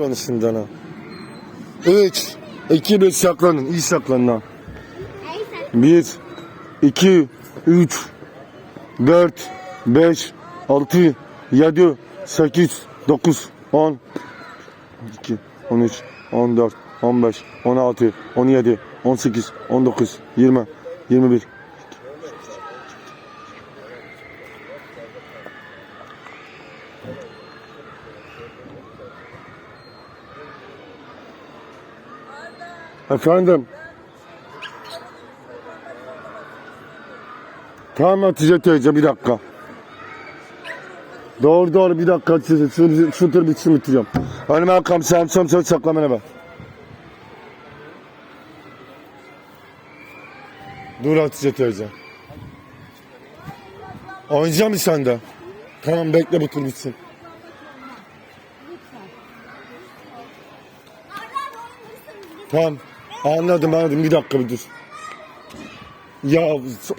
Konuşundan ha. 3, 2, 1 saklanın. İyi saklanın ha. 1, 2, 3, 4, 5, 6, 7, 8, 9, 10, 12, 13, 14, 15, 16, 17, 18, 19, 20, 21. Efendim. Tamam Hatice teyze bir dakika. Doğru doğru bir dakika Hatice. Şu, şu tır bitsin bitireceğim. Önüme akam samsam söz saklamana bak. Dur Hatice teyze. Oynayacak mısın sen de? Tamam bekle bu tur bitsin. Tamam. Anladım anladım. Bir dakika bir dur. Ya so-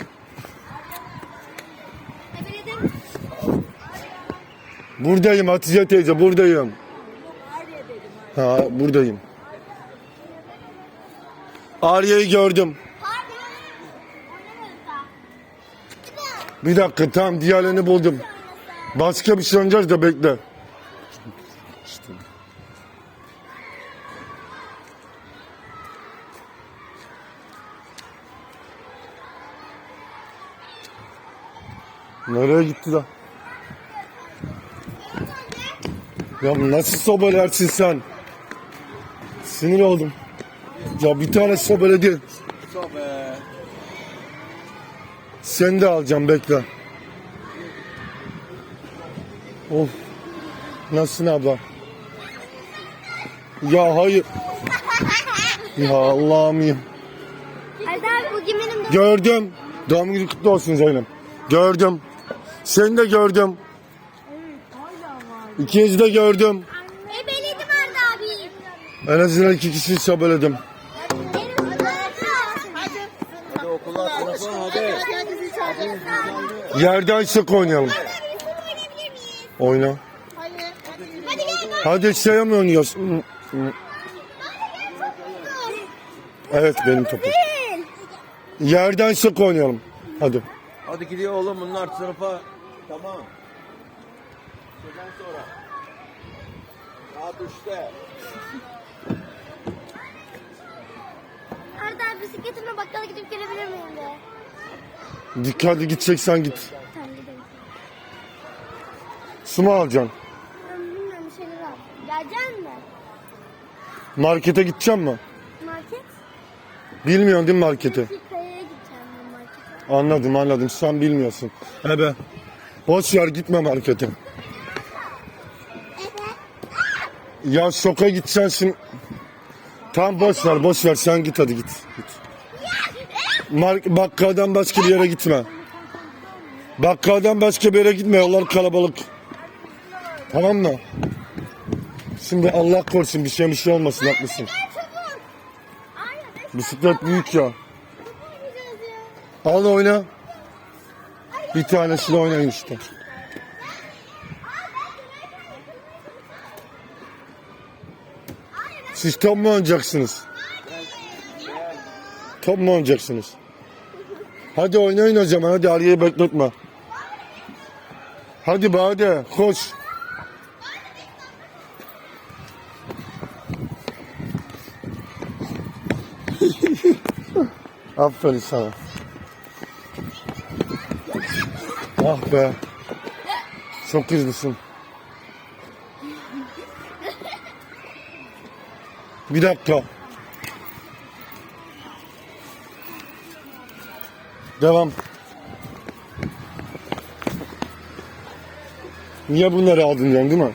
buradayım Hatice teyze buradayım. Ha buradayım. Arya'yı gördüm. Bir dakika tamam diğerlerini buldum. Başka bir şey oynayacağız da bekle. İşte. Nereye gitti da? Ya nasıl sobelersin sen? Sinir oldum. Ya bir tane sobeledi. Sobe. Seni de alacağım bekle. Of. Nasılsın abla? Ya hayır. Ya Allah'ım ya. Bugün benim. Gördüm. Doğum günü kutlu olsun Zeynep. Gördüm. Seni de gördüm. İkinizi de gördüm. E belediye vardı abi. En azından iki kişiyi hadi. Yerden sık oynayalım. Oyna. Hadi gel. Hadi şey mi oynuyorsun? Evet benim topum. Yerden sık oynayalım. Hadi. Hadi gidiyor oğlum bunlar sınıfa. Tamam. Şeyden sonra. Saat üçte. Arda abi bisikletimle bakkala gidip gelebilir miyim de? Dikkatli gideceksen git. Tamam gidelim. Su mu alacaksın? Ben bilmiyorum bir şeyler al. Geleceksin mi? Markete gideceğim mi? Market? Bilmiyorsun değil mi markete? Bir kayaya gideceğim ben markete. Anladım anladım. Sen bilmiyorsun. Ebe. Boş yer gitme markete. Ya şoka gideceksin şimdi. Tam boş ver boş ver sen git hadi git. git. Mark bakkaldan başka bir yere gitme. Bakkaldan başka bir yere gitme yollar kalabalık. Tamam mı? Şimdi Allah korusun bir şey bir şey olmasın haklısın. Bisiklet büyük ya. Al oyna. Bir tanesini oynayın işte. Siz top mu oynayacaksınız? Top mu oynayacaksınız? Hadi oynayın o zaman. Hadi Ali'yi bekletme. Hadi Bade koş. Aferin sana. Ah be. Çok hızlısın. Bir dakika. Devam. Niye bunları aldın yani değil mi?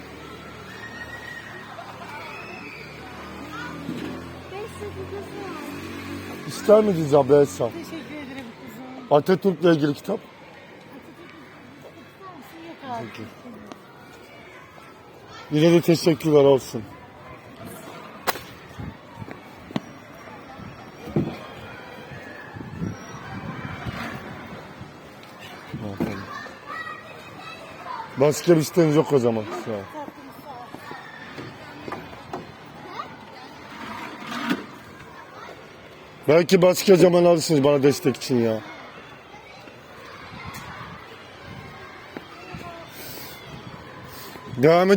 İster miydiniz abla Esra? Teşekkür ederim kızım. Atatürk'le ilgili kitap. Peki. Yine de teşekkürler olsun. Başka bir isteğiniz yok o zaman şu an. Belki başka zaman alırsınız bana destek için ya. Devam et.